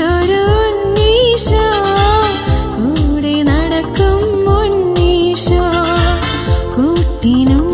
കണ്ടൊരു ഉണ്ണീശ. കൂടെ നടക്കും ഉണ്ണീശ. കൂട്ടിനും